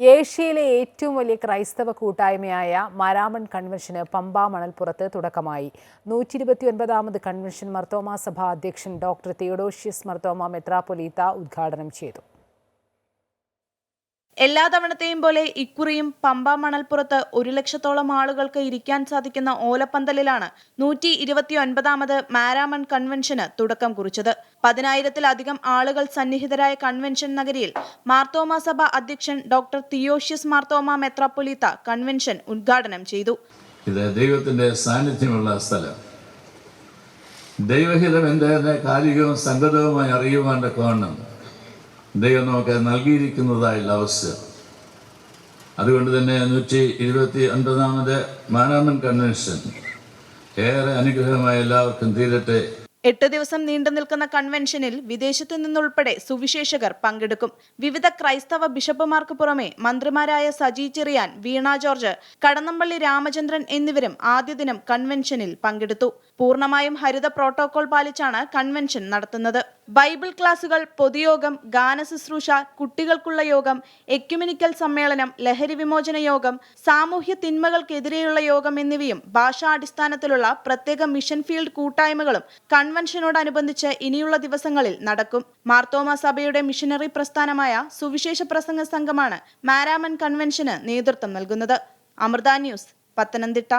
ഏഷ്യയിലെ ഏറ്റവും വലിയ ക്രൈസ്തവ കൂട്ടായ്മയായ മാരാമൺ കൺവെൻഷന് പമ്പ മണൽപ്പുറത്ത് തുടക്കമായി. നൂറ്റി ഇരുപത്തി ഒൻപതാമത് കൺവെൻഷൻ മർത്തോമ സഭാ അധ്യക്ഷൻ ഡോക്ടർ തിയോഡോഷ്യസ് മർത്തോമ മെത്രാപൊലീത്ത ഉദ്ഘാടനം ചെയ്തു. എല്ലാ തവണത്തെയും പോലെ ഇക്കുറിയും പമ്പ മണൽപ്പുറത്ത് ഒരു ലക്ഷത്തോളം ആളുകൾക്ക് ഇരിക്കാൻ സാധിക്കുന്ന ഓലപ്പന്തലിലാണ് നൂറ്റി ഇരുപത്തി ഒൻപതാമത് മാരാമൺ കൺവെൻഷന് തുടക്കം കുറിച്ചത്. പതിനായിരത്തിലധികം ആളുകൾ സന്നിഹിതരായ കൺവെൻഷൻ നഗരിയിൽ മാർത്തോമ സഭ അധ്യക്ഷൻ ഡോക്ടർ തിയോഷ്യസ് മാർത്തോമ മെത്രാപ്പൊലീത്ത കൺവെൻഷൻ ഉദ്ഘാടനം ചെയ്തു. ഇത് ദൈവത്തിന്റെ സാന്നിധ്യമുള്ള സ്ഥലം. ദൈവഹിതം എന്തായിരുന്ന കാലികവും സംഗതവുമായി അറിയുവാന്റെ കോണം ദൈവം നമുക്ക് നൽകിയിരിക്കുന്നതായുള്ള അവസ്ഥ അതുകൊണ്ട് തന്നെ നൂറ്റി ഇരുപത്തി ഒൻപതാമത് മാനാമൻ കൺവെൻഷൻ. ഏറെ അനുഗ്രഹമായ എല്ലാവർക്കും തീരട്ടെ. എട്ട് ദിവസം നീണ്ടു നിൽക്കുന്ന കൺവെൻഷനിൽ വിദേശത്തു നിന്നുൾപ്പെടെ സുവിശേഷകർ പങ്കെടുക്കും. വിവിധ ക്രൈസ്തവ ബിഷപ്പുമാർക്ക് പുറമെ മന്ത്രിമാരായ സജി ചെറിയാൻ വീണ ജോർജ് കടന്നമ്പള്ളി രാമചന്ദ്രൻ എന്നിവരും ആദ്യ ദിനം കൺവെൻഷനിൽ പങ്കെടുത്തു. പൂർണമായും ഹരിത പ്രോട്ടോകോൾ പാലിച്ചാണ് കൺവെൻഷൻ നടത്തുന്നത്. ബൈബിൾ ക്ലാസുകൾ പൊതുയോഗം ഗാനശുശ്രൂഷ കുട്ടികൾക്കുള്ള യോഗം എക്യുമിനിക്കൽ സമ്മേളനം ലഹരി വിമോചന യോഗം സാമൂഹ്യ തിന്മകൾക്കെതിരെയുള്ള യോഗം എന്നിവയും ഭാഷാടിസ്ഥാനത്തിലുള്ള പ്രത്യേക മിഷൻ ഫീൽഡ് കൂട്ടായ്മകളും കൺവെൻഷനോടനുബന്ധിച്ച് ഇനിയുള്ള ദിവസങ്ങളിൽ നടക്കും. മാർത്തോമ സഭയുടെ മിഷനറി പ്രസ്ഥാനമായ സുവിശേഷ പ്രസംഗ സംഘമാണ് മാരാമൻ കൺവെൻഷന് നേതൃത്വം നൽകുന്നത്. അമൃത ന്യൂസ് പത്തനംതിട്ട.